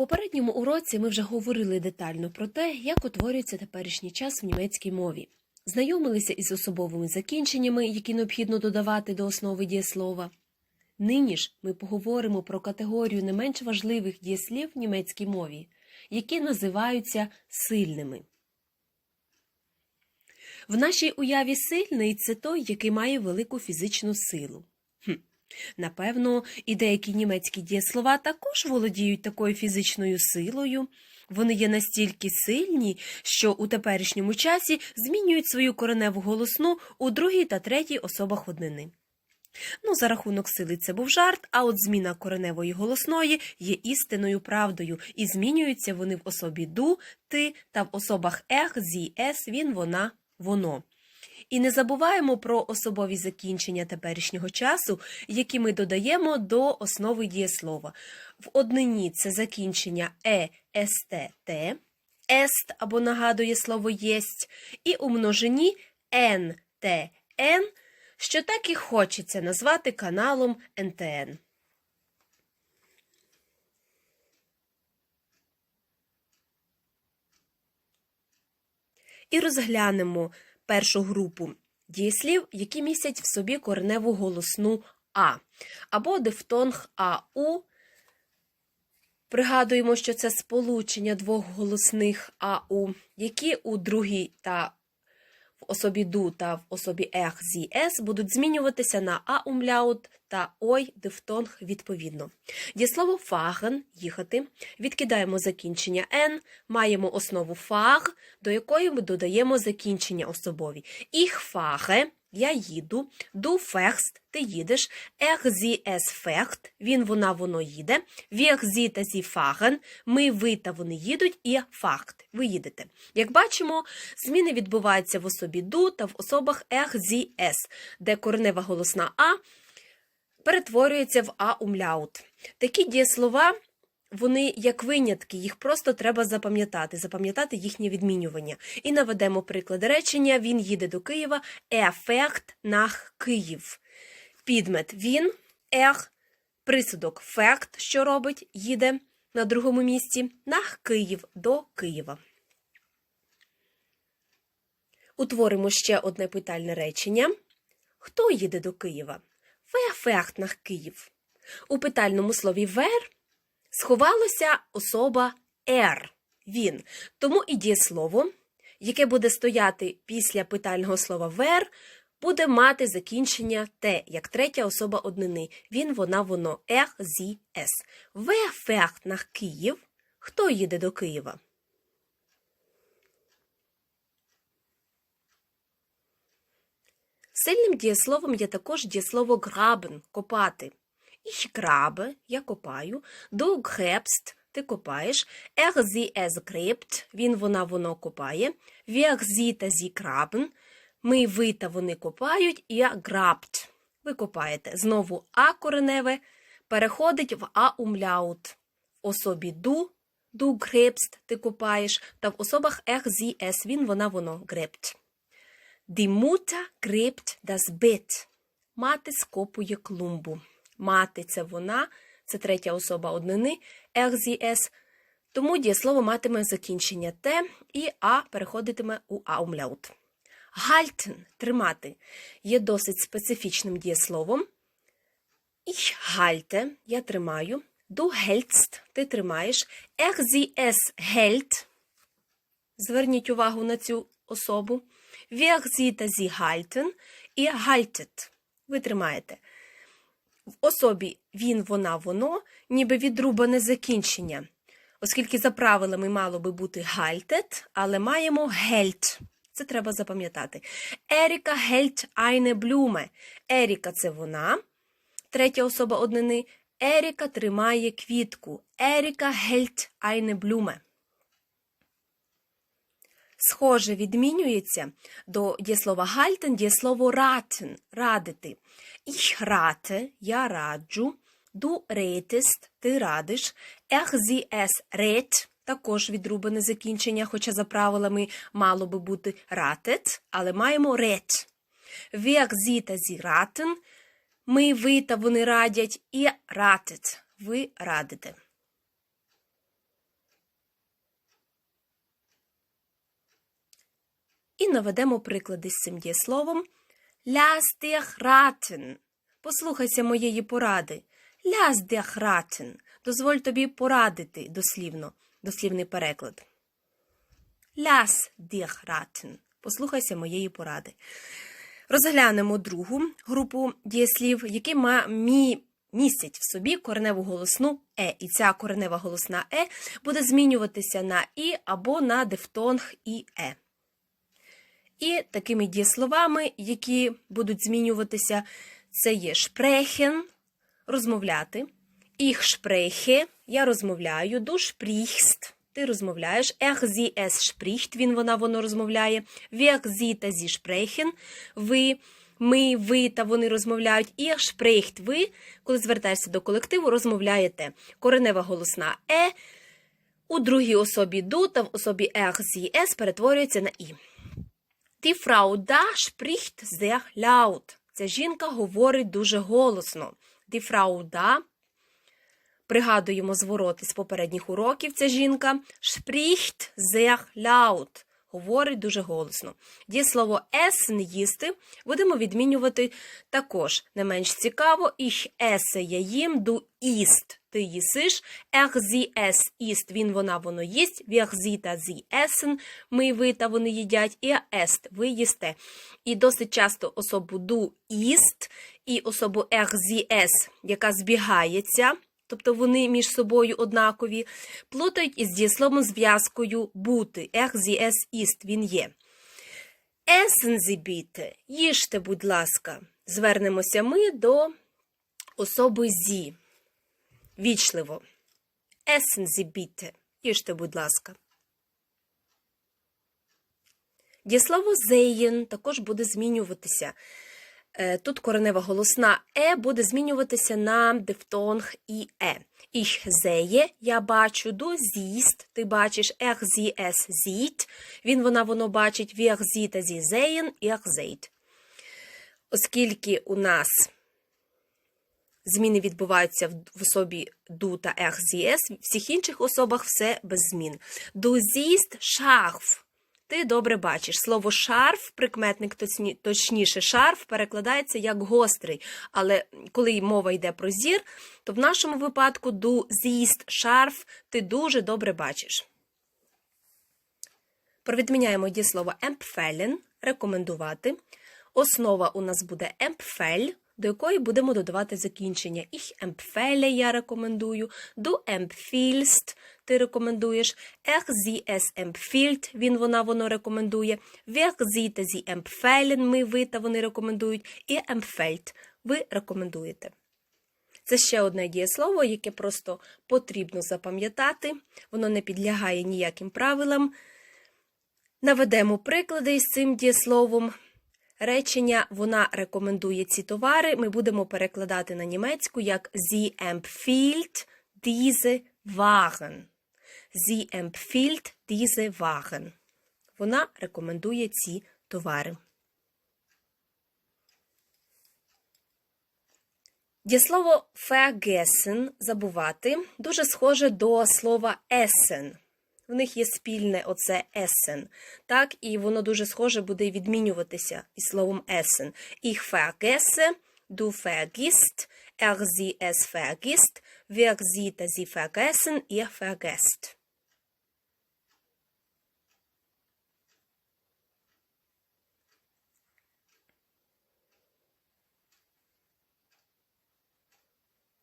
попередньому уроці ми вже говорили детально про те, як утворюється теперішній час в німецькій мові. Знайомилися із особовими закінченнями, які необхідно додавати до основи дієслова. Нині ж ми поговоримо про категорію не менш важливих дієслів в німецькій мові, які називаються сильними. В нашій уяві сильний це той, який має велику фізичну силу. Хм. Напевно, і деякі німецькі дієслова також володіють такою фізичною силою. Вони є настільки сильні, що у теперішньому часі змінюють свою кореневу голосну у другій та третій особах однини. Ну, за рахунок сили це був жарт, а от зміна кореневої голосної є істинною правдою, і змінюються вони в особі ду, ти та в особах ех, зі, ес, він, вона, воно. І не забуваємо про особові закінчення теперішнього часу, які ми додаємо до основи дієслова. В однині це закінчення е, ест, те, ест або нагадує слово єсть, і у множині н, те, н, що так і хочеться назвати каналом НТН. І розглянемо першу групу дієслів, які містять в собі кореневу голосну А або дифтонг АУ. Пригадуємо, що це сполучення двох голосних АУ, які у другій та особі ду та в особі ех зі ес будуть змінюватися на а-умляут та ой дифтонг відповідно. Дієслово фаген їхати. Відкидаємо закінчення н, маємо основу фаг, до якої ми додаємо закінчення особові. Іх фаге я їду, ду фехст, ти їдеш, ех зі ес фехт, він, вона, воно їде, вєх зі та зі фаген, ми, ви та вони їдуть, і факт, ви їдете. Як бачимо, зміни відбуваються в особі ду та в особах ех зі ес, де коренева голосна а перетворюється в а умляут. Такі дієслова вони як винятки, їх просто треба запам'ятати, запам'ятати їхнє відмінювання. І наведемо приклад речення: він їде до Києва, ефект нах Київ. Підмет він, ех, присудок фект, що робить, їде на другому місці, нах Київ до Києва. Утворимо ще одне питальне речення. Хто їде до Києва? Вефект нах Київ. У питальному слові вер сховалося особа «ер» – він. Тому і дієслово, яке буде стояти після питального слова «вер», буде мати закінчення «те», як третя особа однини. Він, вона, воно, «ех», «зі», «ес». «Ве фехт на Київ» – хто їде до Києва? Сильним дієсловом є також дієслово «грабен» – «копати». Ich grabe, я копаю, du gräbst, ти копаєш, er sie es він, вона, воно копає, wir та sie graben, ми, ви та вони копають, і grabt, ви копаєте. Знову а кореневе переходить в а умляут. В особі ду, du gräbst, ти копаєш, та в особах er sie es, він, вона, воно gräbt. Die Mutter gräbt das. Мати скопує клумбу. Мати це вона, це третя особа однини, ЕХЗІС. Тому дієслово матиме закінчення Т і А переходитиме у аумляут. Гальтен тримати є досить специфічним дієсловом. Ich halte – я тримаю. Du hältst – ти тримаєш. Er sie es. Зверніть увагу на цю особу. Wir sie та sie halten. І haltet – ви тримаєте. В особі він, вона, воно, ніби відрубане закінчення, оскільки за правилами мало би бути гальтет, але маємо гельт. Це треба запам'ятати. Еріка гельт айне блюме. Еріка це вона, третя особа однини. Еріка тримає квітку. Еріка гельт айне блюме. Схоже відмінюється до дієслова гальтен дієслово ратен радити. Ich rate, я раджу. Du ретест, ти радиш. Er sie es рет, також відрубане закінчення, хоча за правилами мало би бути ратет, але маємо рет. Wir sie та sie raten, ми ви та вони радять і ратет, ви радите. І наведемо приклади з цим дієсловом. Dich raten. Послухайся моєї поради. Dich raten. Дозволь тобі порадити дослівно, дослівний переклад. Dich raten. Послухайся моєї поради. Розглянемо другу групу дієслів, які мі- містять в собі кореневу голосну е. І ця коренева голосна е буде змінюватися на і або на дифтонг і е. І такими дієсловами, які будуть змінюватися, це є sprechen – розмовляти. Ich spreche – я розмовляю. Du sprichst – ти розмовляєш. Er, sie, es spricht – він, вона, воно розмовляє. Wir, sie та sie sprechen – ви, ми, ви та вони розмовляють. Ihr spricht – ви, коли звертаєшся до колективу, розмовляєте. Коренева голосна е, у другій особі du та в особі er, sie, es перетворюється на і. Die Frau da spricht. Ця жінка говорить дуже голосно. Die Frau пригадуємо звороти з попередніх уроків, ця жінка spricht laut. Говорить дуже голосно. Дієслово essen – їсти будемо відмінювати також. Не менш цікаво, ich esse – я їм, du isst – ти їсиш, er, sie, es isst – він, вона, воно їсть, wir, sie та sie essen – ми, ви та вони їдять, ihr esst – ви їсте. І досить часто особу du isst і особу er, sie, es, яка збігається, тобто вони між собою однакові, плутають із дієсловом зв'язкою бути. Er, sie, es ist – він є. Sie bitte – їжте, будь ласка. Звернемося ми до особи зі. Вічливо. Sie bitte – їжте, будь ласка. Дієслово «sehen» також буде змінюватися. Е, Тут коренева голосна «е» буде змінюватися на дифтонг і «е». Ich sehe – я бачу, du siehst – ти бачиш, er, sie, es sieht – він, вона, воно бачить, wir, sie та sie sehen – ihr seht. Оскільки у нас зміни відбуваються в особі du та sie, es, в всіх інших особах все без змін. Du siehst scharf. Ти добре бачиш. Слово шарф, прикметник точніше, шарф перекладається як гострий. Але коли мова йде про зір, то в нашому випадку du siehst шарф, ти дуже добре бачиш. Провідміняємо дієслово empfehlen – рекомендувати. Основа у нас буде empfehl, до якої будемо додавати закінчення. Ich empfehle – я рекомендую, du empfiehlst – ти рекомендуєш, er, sie, es empfiehlt – він, вона, воно рекомендує, wir, sie та sie empfehlen – ми, ви та вони рекомендують, і empfiehlt – ви рекомендуєте. Це ще одне дієслово, яке просто потрібно запам'ятати, воно не підлягає ніяким правилам. Наведемо приклади із цим дієсловом. Речення вона рекомендує ці товари. Ми будемо перекладати на німецьку як Sie empfiehlt diese Waren. Sie empfiehlt diese Waren. Вона рекомендує ці товари. Дієслово vergessen – забувати дуже схоже до слова essen. В них є спільне оце essen. Так, і воно дуже схоже буде відмінюватися із словом essen. Ich vergesse, du vergisst, er, sie, es vergisst, wir, sie та sie vergessen, ihr vergesst.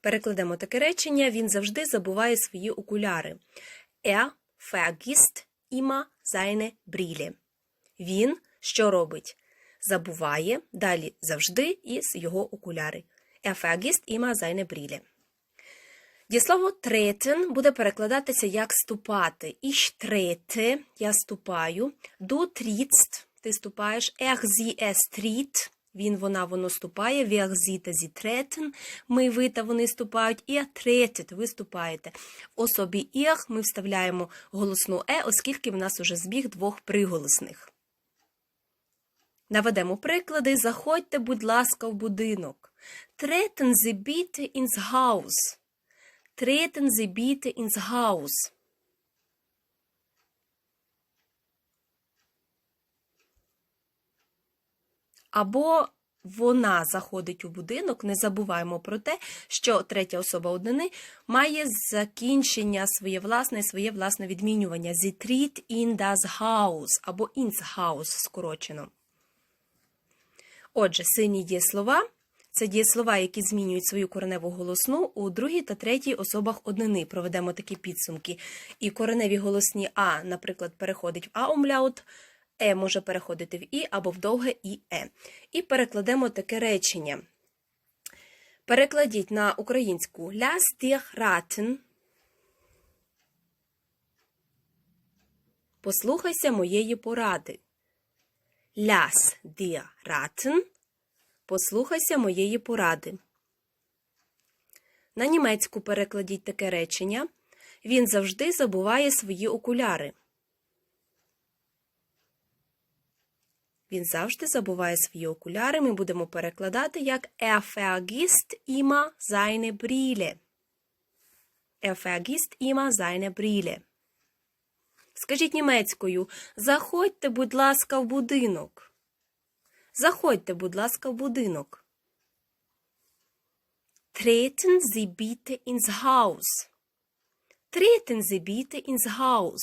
Перекладемо таке речення. Він завжди забуває свої окуляри. Er vergisst immer seine Brille. Він що робить? Забуває далі завжди із його окуляри. Er vergisst immer seine Brille. Дієслово treten буде перекладатися як ступати. Ich trete – я ступаю. Du trittst – ти ступаєш. Er, sie, es tritt – він, вона, воно ступає. Wir, sie та sie treten – ми, ви та вони ступають. Ihr tretet – ви ступаєте. В особі ihr ми вставляємо голосну е, оскільки в нас уже збіг двох приголосних. Наведемо приклади. Заходьте, будь ласка, в будинок. Treten Sie bitte ins Haus. Treten Sie bitte ins Haus. Або вона заходить у будинок. Не забуваємо про те, що третя особа однини має закінчення своє власне, своє власне відмінювання. Sie tritt in das Haus або ins скорочено. Отже, сині дієслова це дієслова, які змінюють свою кореневу голосну у другій та третій особах однини. Проведемо такі підсумки. І кореневі голосні А, наприклад, переходить в А-умляут, Е може переходити в І або в довге і Е. І перекладемо таке речення. Перекладіть на українську Lass dir raten. Послухайся моєї поради. Lass dir raten. Послухайся моєї поради. На німецьку перекладіть таке речення. Він завжди забуває свої окуляри. Він завжди забуває свої окуляри. Ми будемо перекладати як Er vergisst immer seine Brille. Er vergisst immer. Скажіть німецькою. Заходьте, будь ласка, в будинок. Заходьте, будь ласка, в будинок. Treten Sie bitte ins Haus. Treten Sie bitte ins Haus.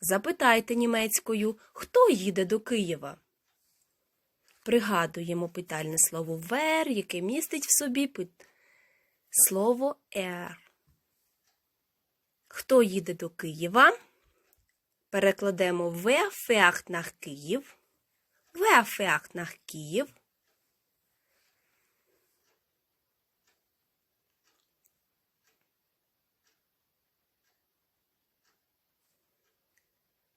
Запитайте німецькою, хто їде до Києва. Пригадуємо питальне слово «вер», яке містить в собі слово «ер». Хто їде до Києва? Перекладемо «Wer fährt nach Київ». Wer fährt nach Київ?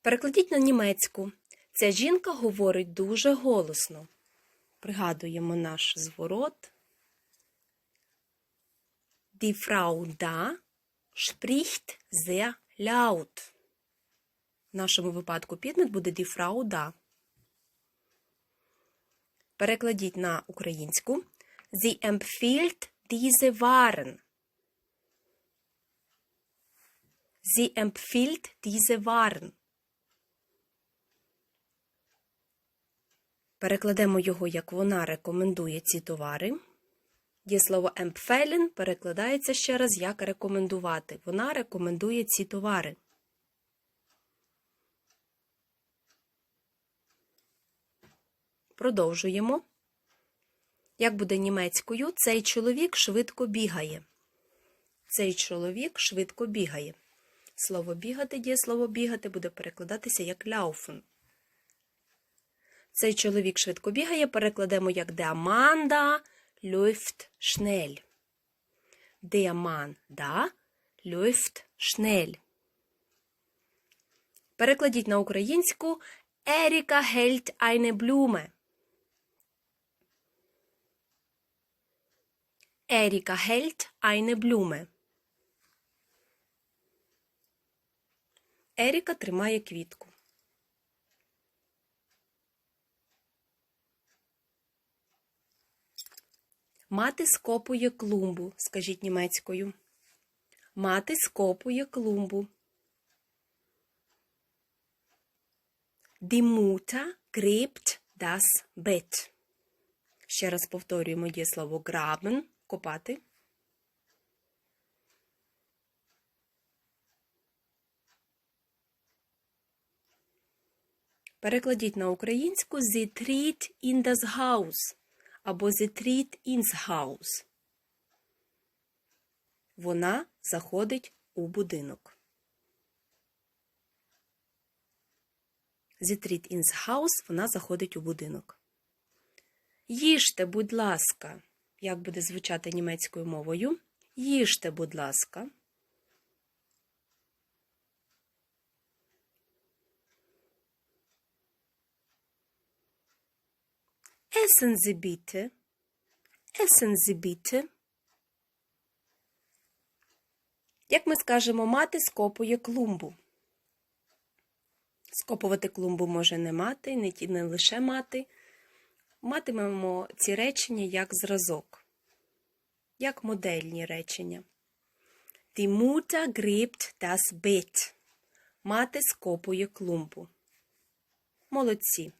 Перекладіть на німецьку. Ця жінка говорить дуже голосно. Пригадуємо наш зворот. Die Frau da spricht sehr laut. В нашому випадку підмет буде die Frau da. Перекладіть на українську. Sie empfiehlt diese Waren. Sie empfiehlt diese Waren. Перекладемо його, як вона рекомендує ці товари. Дієслово empfehlen перекладається ще раз як рекомендувати. Вона рекомендує ці товари. Продовжуємо. Як буде німецькою, цей чоловік швидко бігає. Цей чоловік швидко бігає. Слово бігати, дієслово бігати буде перекладатися як laufen. Цей чоловік швидко бігає, перекладемо як schnell. Der Mann da läuft schnell. Перекладіть на українську Еріка hält eine Blume. Еріка hält eine Blume. Еріка тримає квітку. Мати скопує клумбу, скажіть німецькою. Мати скопує клумбу. Die Mutter gräbt das Bett. Ще раз повторюємо дієслово graben – копати. Перекладіть на українську tritt in das Haus або Sie tritt ins. Вона заходить у будинок. Sie tritt ins вона заходить у будинок. Їжте, будь ласка. Як буде звучати німецькою мовою? Їжте, будь ласка. Essen Sie bitte. Essen Sie bitte. Як ми скажемо, мати скопує клумбу. Скопувати клумбу може не мати, не, не лише мати. Матимемо ці речення як зразок, як модельні речення. Die Mutter gräbt das Bett. Мати скопує клумбу. Молодці.